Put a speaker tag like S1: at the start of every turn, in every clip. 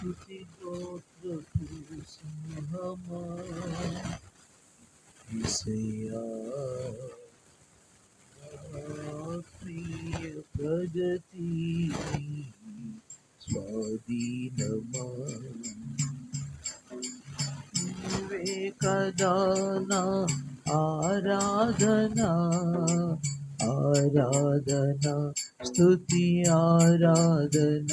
S1: స్తుతి గోత్రపు ప్రగతి స్వాధీనమా కదానా ఆరాధనా ఆరాధనా ఆరాధన ఆరాధన స్తుతి ఆరాధన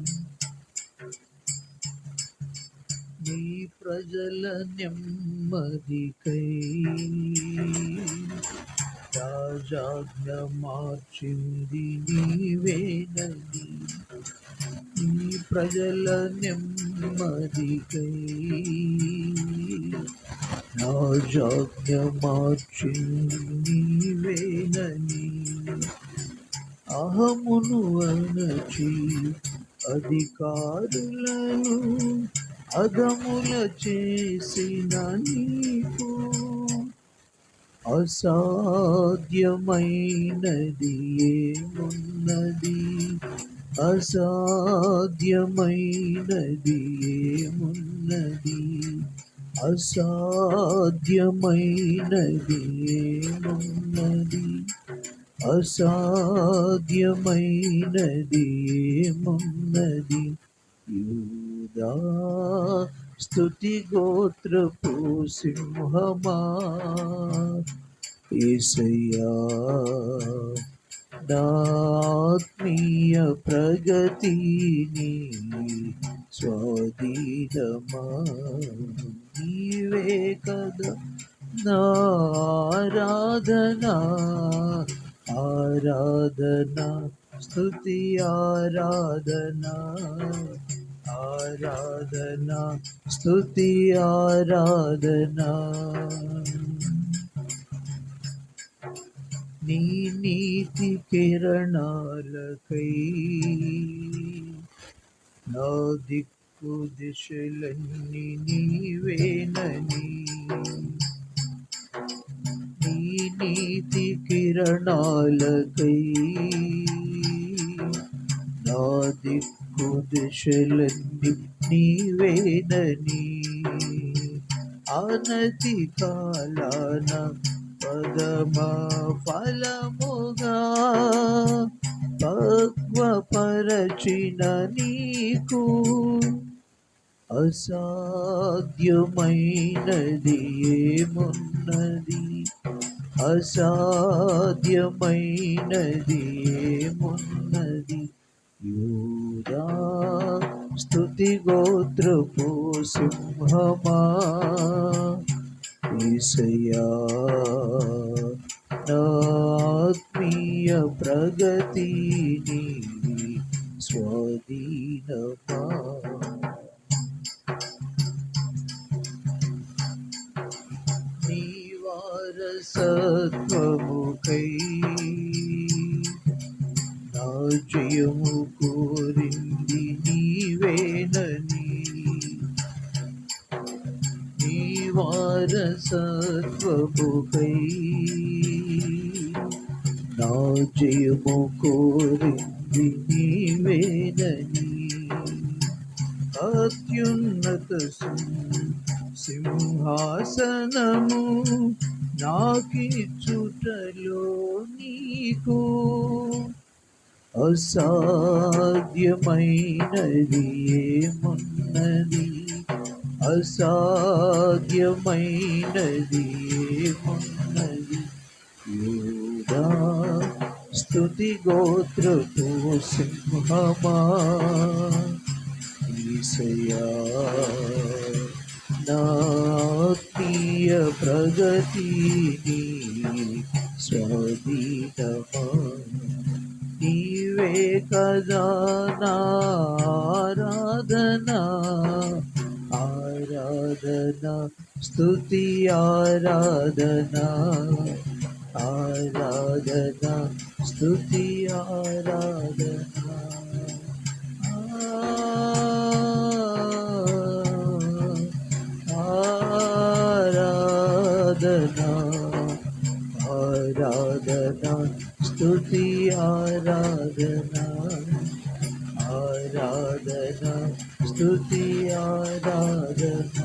S1: నీ ప్రజల నెమ్మదికై రాజాజ్ఞ మార్చింది నీవేనని నీ ప్రజల నెమ్మదికై రాజాజ్ఞ మార్చింది నీవేనని అహమును అనచి అధికారులను అగముల చేసిన నీకు అసాధ్యమైనది ఏమున్నది? అసాధ్యమైనది ఏమున్నది? అసాధ్యమైనది ఏమున్నది? అసాధ్యమైనది ఏమున్నది? యూదా స్తుతి గోత్రపు సింహమా ఏసయ్యా నాత్మీయ ప్రగతిని స్వాధీనమా నీవే కదా నారాధన ఆరాధన స్థుతి ఆరాధన ఆరాధన. నీ నీతి కిరణాలకై నా దిక్కు దిశలన్నీ నీవేనని. నీ నీతి కిరణాలకై నా దిక్కు దిశలన్నీ నీవేనని. అనతి కాలాన పదమ ఫలముగా పక్వపరచిన నీకు అసాధ్యమైనది ఏమున్నది? అసాధ్యమైనది ఏమున్నది? యూదా స్తుతి గోత్రపు సింహమా ఈసయా ఆత్మీయ ప్రగతిని స్వాధీనమా. నీ వారసత్వముకై జయము కోరింది నీవేనని. నీ వారసత్వముకై నా జయము కోరింది నీవేనని. అత్యున్నత సింహ సింహాసనము నాకిచ్చుటలో నీకు అసాధ్యమైనది ఏమున్నది అసాధ్యమైనది ఏమున్నది యూదా స్తుతి గోత్రపు సింహమా ఈసయా నాత్మీయ ప్రగతిని స్వాధీనమా నీవే కదా నా ఆరాధన ఆరాధన ఆరాధన స్తుతి ఆరాధన ఆరాధన స్తుతి ఆరాధన